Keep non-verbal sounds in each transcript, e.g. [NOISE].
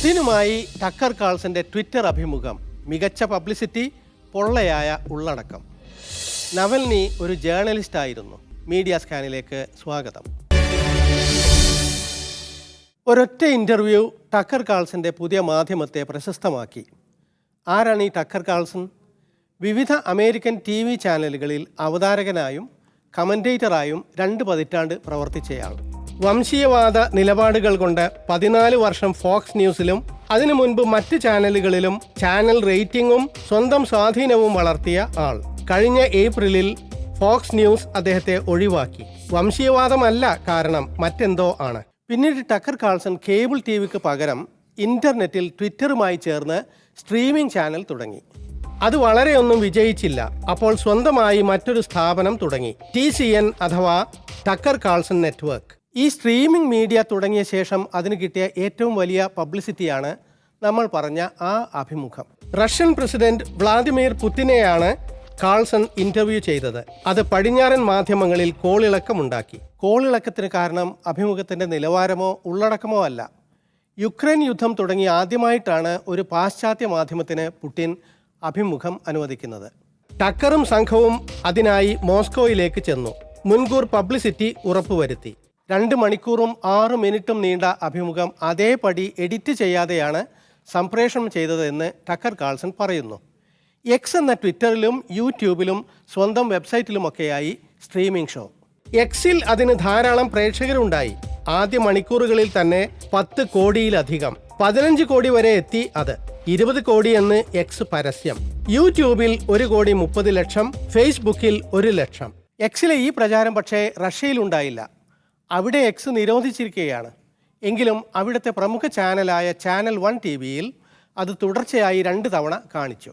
പുടിനുമായി decker കാൾസന്റെ Twitter അഭിമുഖം മികച്ച publicity പൊള്ളയായ ഉള്ളടക്കം. നവൽനി ഒരു ജേർണലിസ്റ്റ് ആയിരുന്നു. മീഡിയ സ്കാനിലേക്ക് സ്വാഗതം. ഒരൊറ്റ ഇന്റർവ്യൂ ടക്കർ കാൾസന്റെ പുതിയ മാധ്യമത്തെ പ്രശസ്തമാക്കി. ആരാണ് ഈ ടക്കർ കാൾസൺ? വിവിധ അമേരിക്കൻ ടി വി ചാനലുകളിൽ അവതാരകനായും കമന്റേറ്ററായും രണ്ട് പതിറ്റാണ്ട് പ്രവർത്തിച്ചയാൾ. വംശീയവാദ നിലപാടുകൾ കൊണ്ട് പതിനാല് വർഷം ഫോക്സ് ന്യൂസിലും അതിനു മുൻപ് മറ്റ് ചാനലുകളിലും ചാനൽ റേറ്റിംഗും സ്വന്തം സ്വാധീനവും വളർത്തിയ ആൾ. കഴിഞ്ഞ ഏപ്രിലിൽ ഫോക്സ് ന്യൂസ് അദ്ദേഹത്തെ ഒഴിവാക്കി. വംശീയവാദമല്ല കാരണം മറ്റെന്തോ ആണ്. പിന്നീട് ടക്കർ കാൾസൺ കേബിൾ ടി വിക്ക് പകരം ഇന്റർനെറ്റിൽ ട്വിറ്ററുമായി ചേർന്ന് സ്ട്രീമിംഗ് ചാനൽ തുടങ്ങി. അത് വളരെയൊന്നും വിജയിച്ചില്ല. അപ്പോൾ സ്വന്തമായി മറ്റൊരു സ്ഥാപനം തുടങ്ങി. ടി സി എൻ അഥവാ ടക്കർ കാൾസൺ നെറ്റ്വർക്ക്. ഈ സ്ട്രീമിംഗ് മീഡിയ തുടങ്ങിയ ശേഷം അതിന് കിട്ടിയ ഏറ്റവും വലിയ പബ്ലിസിറ്റിയാണ് നമ്മൾ പറഞ്ഞ ആ അഭിമുഖം. റഷ്യൻ പ്രസിഡന്റ് വ്ളാദിമിർ പുത്തിനെയാണ് കാൾസൺ ഇന്റർവ്യൂ ചെയ്തത്. അത് പടിഞ്ഞാറൻ മാധ്യമങ്ങളിൽ കോളിളക്കമുണ്ടാക്കി കോളിളക്കത്തിന് കാരണം അഭിമുഖത്തിന്റെ നിലവാരമോ ഉള്ളടക്കമോ അല്ല. യുക്രൈൻ യുദ്ധം തുടങ്ങി ആദ്യമായിട്ടാണ് ഒരു പാശ്ചാത്യ മാധ്യമത്തിന് പുടിൻ അഭിമുഖം അനുവദിക്കുന്നത്. ടക്കറും സംഘവും അതിനായി മോസ്കോയിലേക്ക് ചെന്നു. മുൻകൂർ പബ്ലിസിറ്റി ഉറപ്പുവരുത്തി. രണ്ട് മണിക്കൂറും ആറ് മിനിറ്റും നീണ്ട അഭിമുഖം അതേപടി എഡിറ്റ് ചെയ്യാതെയാണ് സംപ്രേഷണം ചെയ്തതെന്ന് ടക്കർ കാൾസൺ പറയുന്നു. എക്സ് എന്ന ട്വിറ്ററിലും യൂട്യൂബിലും സ്വന്തം വെബ്സൈറ്റിലുമൊക്കെയായി സ്ട്രീമിംഗ് ഷോ. എക്സിൽ അതിന് ധാരാളം പ്രേക്ഷകരുണ്ടായി. ആദ്യ മണിക്കൂറുകളിൽ തന്നെ പത്ത് കോടിയിലധികം. പതിനഞ്ച് കോടി വരെ എത്തി അത്. ഇരുപത് കോടി എന്ന് എക്സ് പരസ്യം. യൂട്യൂബിൽ ഒരു കോടി മുപ്പത് ലക്ഷം ഫേസ്ബുക്കിൽ ഒരു ലക്ഷം. എക്സിലെ ഈ പ്രചാരം പക്ഷേ റഷ്യയിൽ ഉണ്ടായില്ല അവിടെ എക്സ് നിരോധിച്ചിരിക്കുകയാണ് എങ്കിലും അവിടുത്തെ പ്രമുഖ ചാനലായ ചാനൽ വൺ ടി വിയിൽ അത് തുടർച്ചയായി രണ്ട് തവണ കാണിച്ചു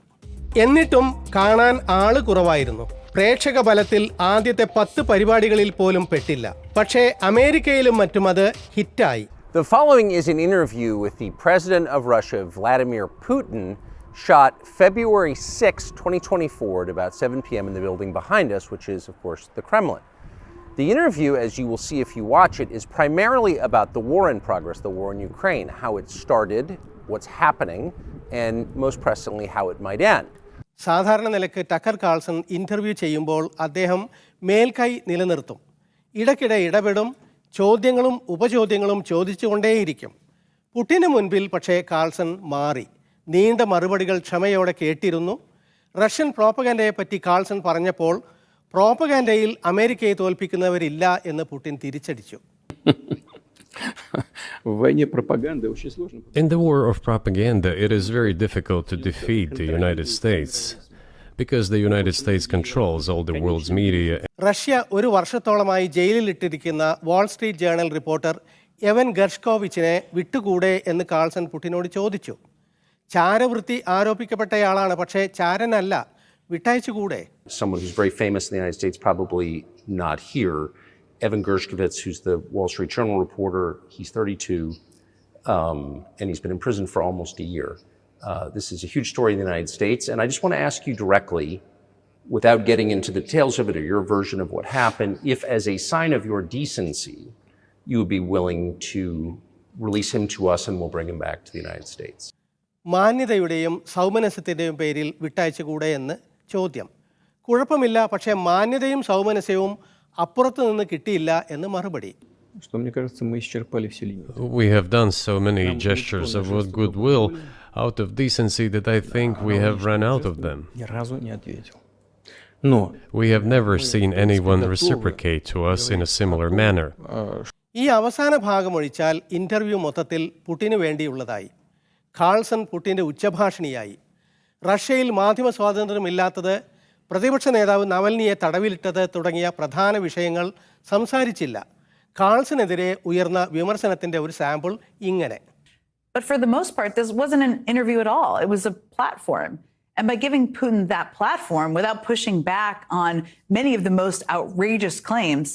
എന്നിട്ടും കാണാൻ ആള് കുറവായിരുന്നു പ്രേക്ഷക ബലത്തിൽ ആദ്യത്തെ പത്ത് പരിപാടികളിൽ പോലും പെട്ടില്ല പക്ഷേ അമേരിക്കയിലും മറ്റും അത് ഹിറ്റായി The following is an interview with the President of Russia, Vladimir Putin, shot February 6, 2024, at about 7 p.m. in the building behind us, which is, of course, the Kremlin. The interview, as you will see if you watch it, is primarily about the war in progress, the war in Ukraine, how it started, what's happening, and most pressingly, how it might end. സാധാരണ നിലക്ക് decker Carlsen interview ചെയ്യുമ്പോൾ അദ്ദേഹം മേൽക്കൈ നിലനിർത്തും ഇടയ്ക്കിടെ ഇടപെടും ചോദ്യങ്ങളും ഉപചോദ്യങ്ങളും ചോദിച്ചുകൊണ്ടേയിരിക്കും പുട്ടിന് മുൻപിൽ പക്ഷേ കാൾസൺ മാറി നീണ്ട മറുപടികൾ ക്ഷമയോടെ കേട്ടിരുന്നു റഷ്യൻ പ്രോപ്പഗാൻഡയെ പറ്റി കാൾസൺ പറഞ്ഞപ്പോൾ പ്രോപ്പഗാൻഡയിൽ അമേരിക്കയെ തോൽപ്പിക്കുന്നവരില്ല എന്ന് പുടിൻ തിരിച്ചടിച്ചു. In the war of propaganda, it is very difficult to defeat the United States because the United States controls all the world's media. Russia ഒരു വർഷത്തോളമായി ജയിലിലിട്ടിരിക്കുന്ന Wall Street journal reporter Evan ഗർഷ്കോവിച്ചിനെ വിട്ടുകൂടെ എന്ന് Carlson പുടിനോട് ചോദിച്ചു. ചാരവൃത്തി ആരോപിക്കപ്പെട്ടയാളാണ് പക്ഷേ ചാരനല്ല. വിട്ടയച്ചുകൂടെ someone who's very famous in the United States, probably not here. Evan Gershkovitz, who's the Wall Street Journal reporter, he's 32, um, and he's been in prison for almost a year. Uh, this is a huge story in the United States, and I just want to ask you directly, without getting into the details of it or your version of what happened, if as a sign of your decency, you would be willing to release him to us and we'll bring him back to the United States. മാന്യതയുടെയും സൗമനസ്യത്തിൻ്റെയും പേരിൽ വിട്ടയച്ചുകൂടെ എന്ന് ചോദ്യം കുഴപ്പമില്ല പക്ഷേ മാന്യതയും സൗമനസ്യവും അപ്പുറത്ത് നിന്ന് കിട്ടിയില്ല എന്ന് മറുപടി Что мне кажется, мы исчерпали все линии. We have done so many gestures of goodwill out of decency that I think we have run out of them. Ни разу не ответил. Но We have never seen anyone reciprocate to us in a similar manner. ഈ അവസാന ഭാഗം ഒഴിച്ചാൽ interview മൊത്തത്തിൽ പുട്ടിന് വേണ്ടിയുള്ളതായി Carlsen പുട്ടിൻ്റെ ഉച്ചഭാഷിണിയായി റഷ്യയിൽ മാധ്യമ സ്വാതന്ത്ര്യമില്ലാത്തത് പ്രതിപക്ഷ നേതാവ് നവൽനിയെ തടവിലിട്ടത് തുടങ്ങിയ പ്രധാന വിഷയങ്ങൾ സംസാരിച്ചില്ല കാൾസിനെതിരെ ഉയർന്ന വിമർശനത്തിന്റെ ഒരു സാമ്പിൾ ഇങ്ങനെ But for the most part, this wasn't an interview at all. It was a platform. And by giving Putin that platform without pushing back on many of the most outrageous claims,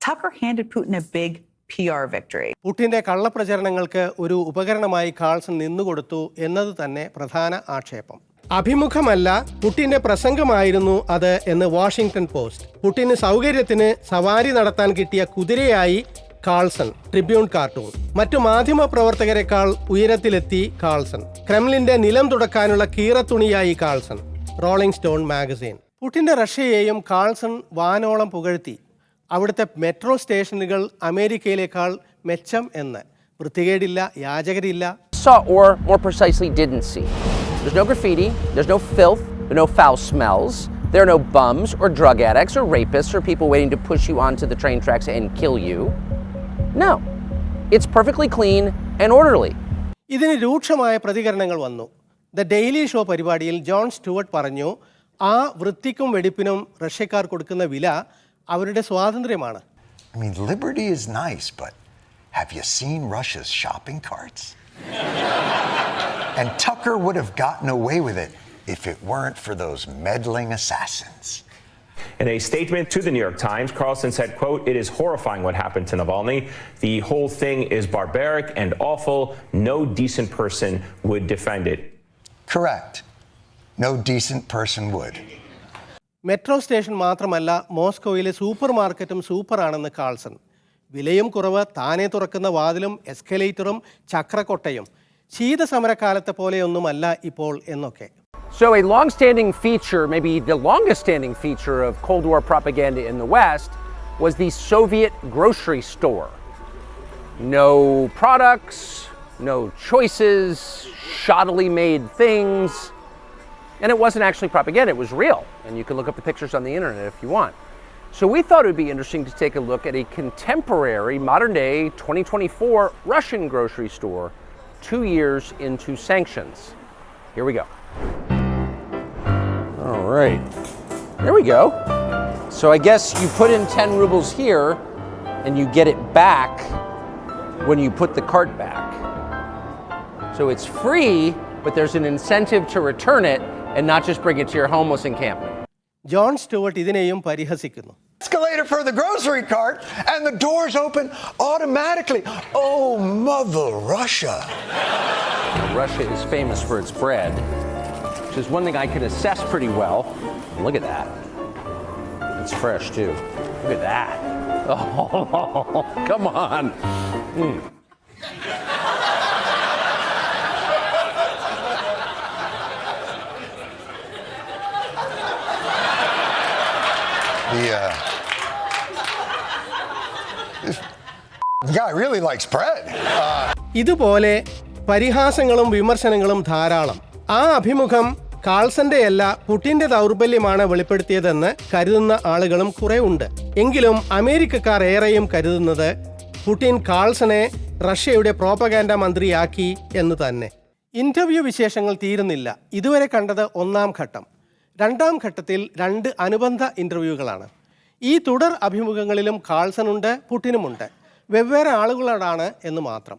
Tucker handed Putin a big PR victory. പുടിന്റെ കള്ളപ്രചരണങ്ങൾക്ക് ഒരു ഉപകരണമായി Carlsen നിന്നുകൊടുത്തു എന്നത് തന്നെ പ്രധാന ആക്ഷേപം അഭിമുഖമല്ല പുട്ടിന്റെ പ്രസംഗമായിരുന്നു അത് എന്ന് Washington post. പുട്ടിന് സൗകര്യത്തിന് സവാരി നടത്താൻ കിട്ടിയ കുതിരയായി കാൾസൺ ട്രിബ്യൂൺ കാർട്ടൂൺ. മറ്റു മാധ്യമ പ്രവർത്തകരെക്കാൾ ഉയരത്തിലെത്തി കാൾസൺ. ക്രെംലിന്റെ നിലം തുടക്കാനുള്ള കീറത്തുണിയായി കാൾസൺ. Rolling stone magazine. പുട്ടിന്റെ റഷ്യയെയും കാൾസൺ വാനോളം പുകഴ്ത്തി. അവിടുത്തെ മെട്രോ സ്റ്റേഷനുകൾ അമേരിക്കയിലേക്കാൾ മെച്ചം എന്ന്. വൃത്തികേടില്ല യാചകരില്ല. Saw, or more precisely, didn't see. There's no graffiti, there's no filth, there are no foul smells, there are no bums or drug addicts or rapists or people waiting to push you onto the train tracks and kill you. No. It's perfectly clean and orderly. ഇതിന് രൂക്ഷമായ പ്രതികരണങ്ങൾ വന്നു the daily show പരിപാടിയിൽ John Stewart പറഞ്ഞു ആ വൃത്തിക്കും വെടിപ്പിനും റഷ്യക്കാർ കൊടുക്കുന്ന വില അവരുടെ സ്വാതന്ത്ര്യമാണ് I mean, liberty is nice, but have you seen Russia's shopping carts? [LAUGHS] and Tucker would have gotten away with it if it weren't for those meddling assassins. In a statement to the New York Times, Carlson said, quote, it is horrifying what happened to Navalny. The whole thing is barbaric and awful. No decent person would defend it. Correct. No decent person would. Metro station മാത്രമല്ല മോസ്കോയിലെ super മാർക്കറ്റും സൂപ്പറാണെന്ന് Carlsen വിലയും കുറവ് താനെ തുറക്കുന്ന വാതിലും എസ്കലേറ്ററും ചക്രക്കൊട്ടയും ശീതസമരക്കാലത്തെ പോലെയൊന്നുമല്ല ഇപ്പോൾ എന്നൊക്കെ So, a long standing feature, maybe the longest standing feature of Cold War propaganda in the West, was the Soviet grocery store. No products, no choices, shoddily made things. And it wasn't actually propaganda, it was real. And you can look up the pictures on the internet if you want. So, we thought it would be interesting to take a look at a contemporary, modern day, 2024 Russian grocery store two years into sanctions. Here we go. All right. There we go. So I guess you put in 10 rubles here and you get it back when you put the cart back. So it's free, but there's an incentive to return it and not just bring it to your homeless encampment. Jon Stewart ഇതിനെയും പരിഹസിക്കുന്നു Escalator for the grocery cart, and the doors open automatically. Oh, Mother Russia. Russia is famous for its bread, which is one thing I can assess pretty well. Look at that. It's fresh too. Look at that. [LAUGHS] Oh, come on. Mm. Bread. ഇതുപോലെ പരിഹാസങ്ങളും വിമർശനങ്ങളും ധാരാളം. ആ അഭിമുഖം കാൾസന്റെയല്ല പുടിന്റെ ദൗർബല്യമാണ് വെളിപ്പെടുത്തിയതെന്ന് കരുതുന്ന ആളുകളും കുറെ ഉണ്ട്. എങ്കിലും അമേരിക്കക്കാർ ഏറെയും കരുതുന്നത് പുടിൻ കാൾസനെ റഷ്യയുടെ പ്രോപ്പഗാൻഡ മന്ത്രിയാക്കി എന്ന് തന്നെ. ഇന്റർവ്യൂ വിശേഷങ്ങൾ തീരുന്നില്ല. ഇതുവരെ കണ്ടത് ഒന്നാം ഘട്ടം. രണ്ടാം ഘട്ടത്തിൽ രണ്ട് അനുബന്ധ ഇന്റർവ്യൂകളാണ്. ഈ തുടർ അഭിമുഖങ്ങളിലും കാൾസനുണ്ട് പുടിനുമുണ്ട്. വെവ്വേറെ ആളുകളോടാണ് എന്ന് മാത്രം.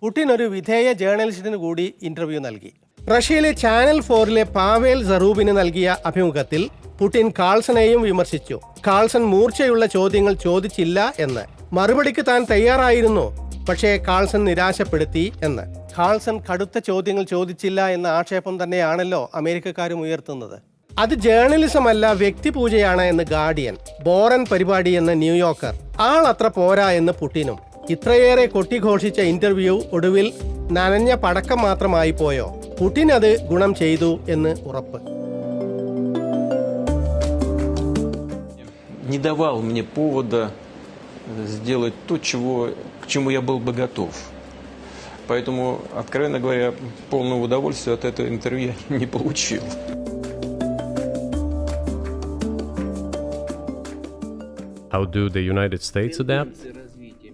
പുടിൻ ഒരു വിധേയ ജേർണലിസ്റ്റിന് കൂടി ഇന്റർവ്യൂ നൽകി. റഷ്യയിലെ ചാനൽ ഫോറിലെ പാവേൽ സറൂബിന് നൽകിയ അഭിമുഖത്തിൽ പുടിൻ കാൾസനെയും വിമർശിച്ചു. കാൾസൺ മൂർച്ചയുള്ള ചോദ്യങ്ങൾ ചോദിച്ചില്ല എന്ന്. മറുപടിക്ക് താൻ തയ്യാറായിരുന്നു. പക്ഷേ കാൾസൺ നിരാശപ്പെടുത്തി എന്ന്. കാൾസൺ കടുത്ത ചോദ്യങ്ങൾ ചോദിച്ചില്ല എന്ന ആക്ഷേപം തന്നെയാണല്ലോ അമേരിക്കക്കാരും ഉയർത്തുന്നത്. അത് ജേർണലിസം അല്ല വ്യക്തിപൂജയാണ് എന്ന് ഗാർഡിയൻ ബോറൻ പരിപാടി എന്ന് ന്യൂയോർക്കർ ആൾ അത്ര പോരാ എന്ന് പുട്ടിനും ഇത്രയേറെ കൊട്ടിഘോഷിച്ച ഇന്റർവ്യൂ ഒടുവിൽ നനഞ്ഞ പടക്കം മാത്രമായി പോയോ പുടിൻ അത് ഗുണം ചെയ്തു എന്ന് ഉറപ്പ് Не давал мне повода э, сделать то, чего, к чему я был бы готов. Поэтому, откровенно говоря, полного удовольствия от этого интервью я [LAUGHS] не получил. How do the United States adapt?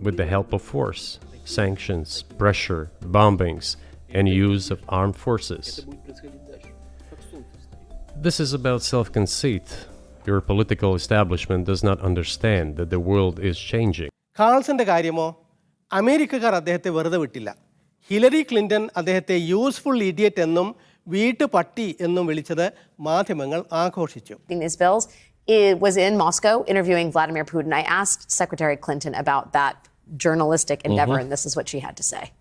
With the help of force, sanctions, pressure, bombings, and use of armed forces. This is about self conceit. Your political establishment does not understand that the world is changing. കാൾസന്റെ കാര്യമോ അമേരിക്കക്കാർ അദ്ദേഹത്തെ വെറുതെ വിട്ടില്ല Hillary Clinton അദ്ദേഹത്തെ useful idiot എന്നും വീട്ടുപട്ടി എന്നും വിളിച്ചത് മാധ്യമങ്ങൾ ആഘോഷിച്ചു these bills it was in Moscow interviewing Vladimir Putin. I asked Secretary Clinton about that journalistic mm-hmm. endeavor, and this is what she had to say.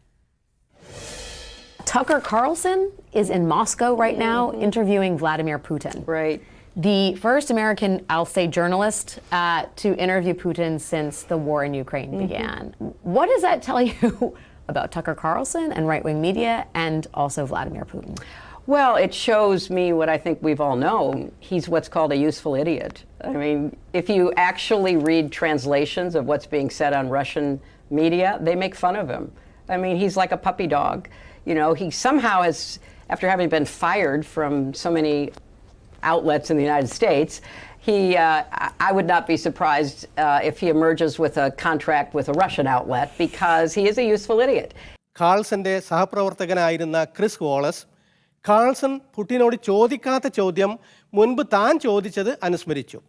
Tucker Carlson is in Moscow right now mm-hmm. interviewing Vladimir Putin. Right. The first American, I'll say, journalist uh, to interview Putin since the war in Ukraine mm-hmm. began. What does that tell [LAUGHS] you about Tucker Carlson and right wing media and also Vladimir Putin? Well, it shows me what I think we've all known. He's what's called a useful idiot. I mean, if you actually read translations of what's being said on Russian media, they make fun of him. I mean, he's like a puppy dog. You know, he somehow has, after having been fired from so many outlets in the United States, he, uh, I- I would not be surprised uh, if he emerges with a contract with a Russian outlet because he is a useful idiot. കാൾസന്റെ സഹപ്രവർത്തകനായിരുന്ന Chris Wallace Carlson പുടിനോട് ചോദിക്കാത്ത ചോദ്യം മുൻപ് താൻ ചോദിച്ചത് അനുസ്മരിച്ചു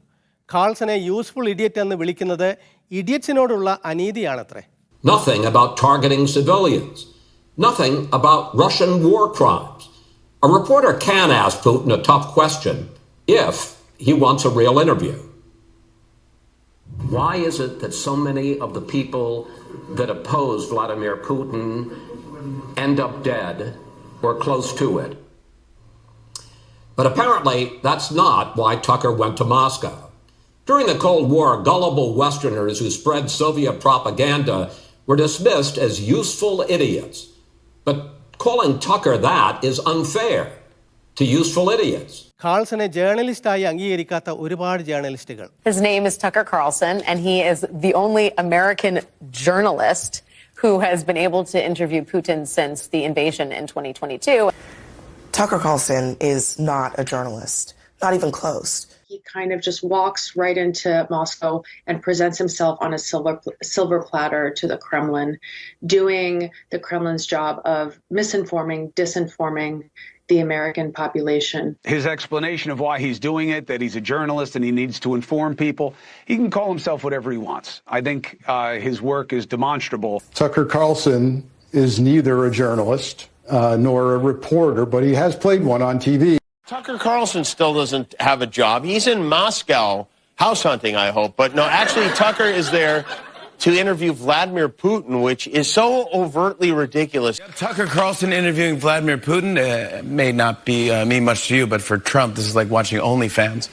കാൾസനെ useful idiot എന്ന് വിളിക്കുന്നത് ഇഡിയറ്റ്സിനോടുള്ള അനീതിയാണത്രേ Nothing about targeting civilians. Nothing about Russian war crimes. A reporter can ask Putin a tough question if he wants a real interview. Why is it that so many of the people that oppose Vladimir Putin end up dead or close to it? But apparently, that's not why Tucker went to Moscow. During the Cold War, gullible Westerners who spread Soviet propaganda were dismissed as useful idiots. But calling Tucker that is unfair to useful idiots. കാൾസനെ ജേർണലിസ്റ്റായി അംഗീകരിക്കാത്ത ഒരുപാട് ജേർണലിസ്റ്റുകൾ His name is Tucker Carlson, and he is the only American journalist who has been able to interview Putin since the invasion in 2022. Tucker Carlson is not a journalist, not even close. He kind of just walks right into Moscow and presents himself on a silver silver platter to the Kremlin, doing the Kremlin's job of misinforming, disinforming the American population. His explanation of why he's doing it, that he's a journalist and he needs to inform people, he can call himself whatever he wants. I think uh, his work is demonstrable. Tucker Carlson is neither a journalist uh, nor a reporter, but he has played one on TV. Tucker Carlson still doesn't have a job. He's in Moscow house hunting, I hope. But no, actually, Tucker is there to interview Vladimir Putin, which is so overtly ridiculous. Tucker Carlson interviewing Vladimir Putin uh, may not be uh, mean much to you, but for Trump, this is like watching OnlyFans.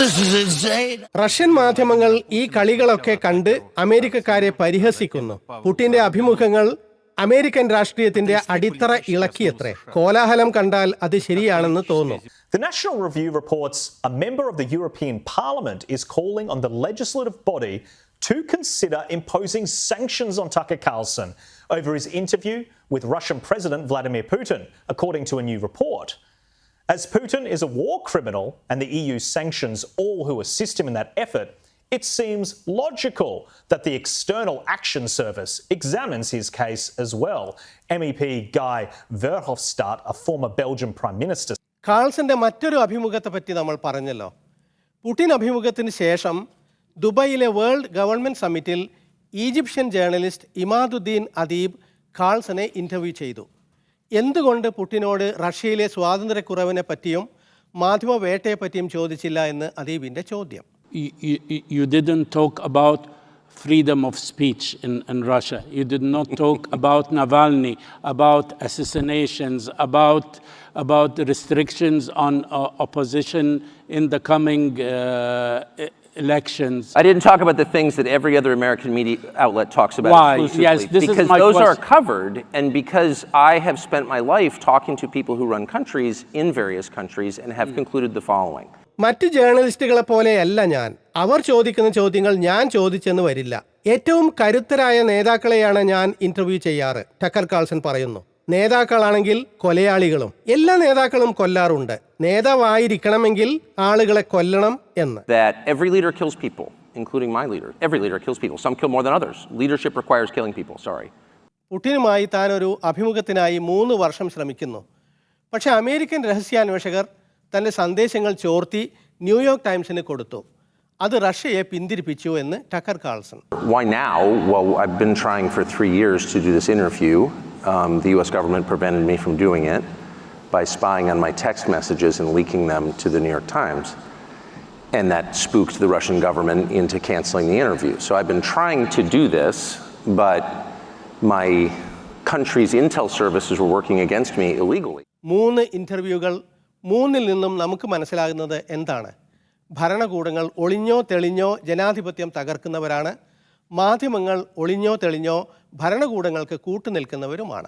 this is insane. Russian മാധ്യമങ്ങൾ ഈ കളികളൊക്കെ കണ്ട് അമേരിക്കക്കാരെ പരിഹസിക്കുന്നു പുടിന്റെ അഭിമുഖങ്ങൾ American രാഷ്ട്രീയത്തിന്റെ അടിത്തറ ഇളക്കിയത്രേ കോലാഹലം കണ്ടാൽ അത് ശരിയാണെന്ന് തോന്നും The National Review reports a member of the European Parliament is calling on the legislative body to consider imposing sanctions on Tucker Carlson over his interview with Russian President Vladimir Putin, according to a new report. As Putin is a war criminal and the EU sanctions all who assist him in that effort, it seems logical that the External Action Service examines his case as well. MEP Guy Verhofstadt, a former Belgian Prime Minister, കാൾസന്റെ മറ്റൊരു അഭിമുഖത്തെ പറ്റി നമ്മൾ പറഞ്ഞല്ലോ Putin അഭിമുഖത്തിന് ശേഷം ദുബായിലെ world government സമ്മിറ്റിൽ Egyptian journalist Imaduddin Adeeb കാൾസനെ interview ചെയ്തു എന്തുകൊണ്ട് പുട്ടിനോട് റഷ്യയിലെ സ്വാതന്ത്ര്യക്കുറവിനെ പറ്റിയും മാധ്യമ വേട്ടയെ പറ്റിയും ചോദിച്ചില്ല എന്ന് അദീബിന്റെ ചോദ്യം. You didn't talk about freedom of speech in in Russia you did not talk about Navalny about assassinations about about restrictions on opposition in the coming elections. I didn't talk about the things that every other American media outlet talks about Why? exclusively. Yes, this is because my those are question. covered, and because I have spent my life talking to people who run countries in various countries and have concluded the following. മറ്റ് ജേർണലിസ്റ്റുകളെ പോലെയല്ല ഞാൻ അവർ ചോദിക്കുന്ന ചോദ്യങ്ങൾ ഞാൻ ചോദിച്ചെന്ന് വരില്ല ഏറ്റവും കരുത്തരായ നേതാക്കളെയാണ് ഞാൻ ഇന്റർവ്യൂ ചെയ്യാറ് ടക്കർ കാൾസൺ പറയുന്നു നേതാക്കളാണെങ്കിൽ കൊലയാളികളും എല്ലാ നേതാക്കളും കൊല്ലാറുണ്ട് നേതാവായിരിക്കണമെങ്കിൽ ആളുകളെ കൊല്ലണം എന്ന് That every leader kills people, including my leader. Every leader kills people. Some kill more than others. Leadership requires killing people. Sorry. പുടിനുമായി താൻ ഒരു അഭിമുഖത്തിനായി മൂന്ന് വർഷം ശ്രമിക്കുന്നു പക്ഷേ അമേരിക്കൻ രഹസ്യാന്വേഷകർ തന്റെ സന്ദേശങ്ങൾ ചോർത്തി ന്യൂയോർക്ക് ടൈംസിന് കൊടുത്തു അത് റഷ്യയെ പിന്തിരിപ്പിച്ചു എന്ന് Tucker Carlson. Why now I been trying for three years to do this interview the U S government prevent me from doing it by spying on my text messages in leaking them to the New York Times and that speak the Russian government in to cancelling the interview so I been trying to do this but my country's intel services were working against me illegally മൂന്ന് ഇന്റർവ്യൂകൾ മൂന്നിൽ നിന്നും നമുക്ക് മനസ്സിലാകുന്നത് എന്താണ്? ഭരണകൂടങ്ങൾ ഒളിഞ്ഞോ തെളിഞ്ഞോ ജനാധിപത്യം തകർക്കുന്നവരാണ്. മാധ്യമങ്ങൾ ഒളിഞ്ഞോ തെളിഞ്ഞോ ഭരണകൂടങ്ങൾക്ക് കൂട്ടുനിൽക്കുന്നവരുമാണ്.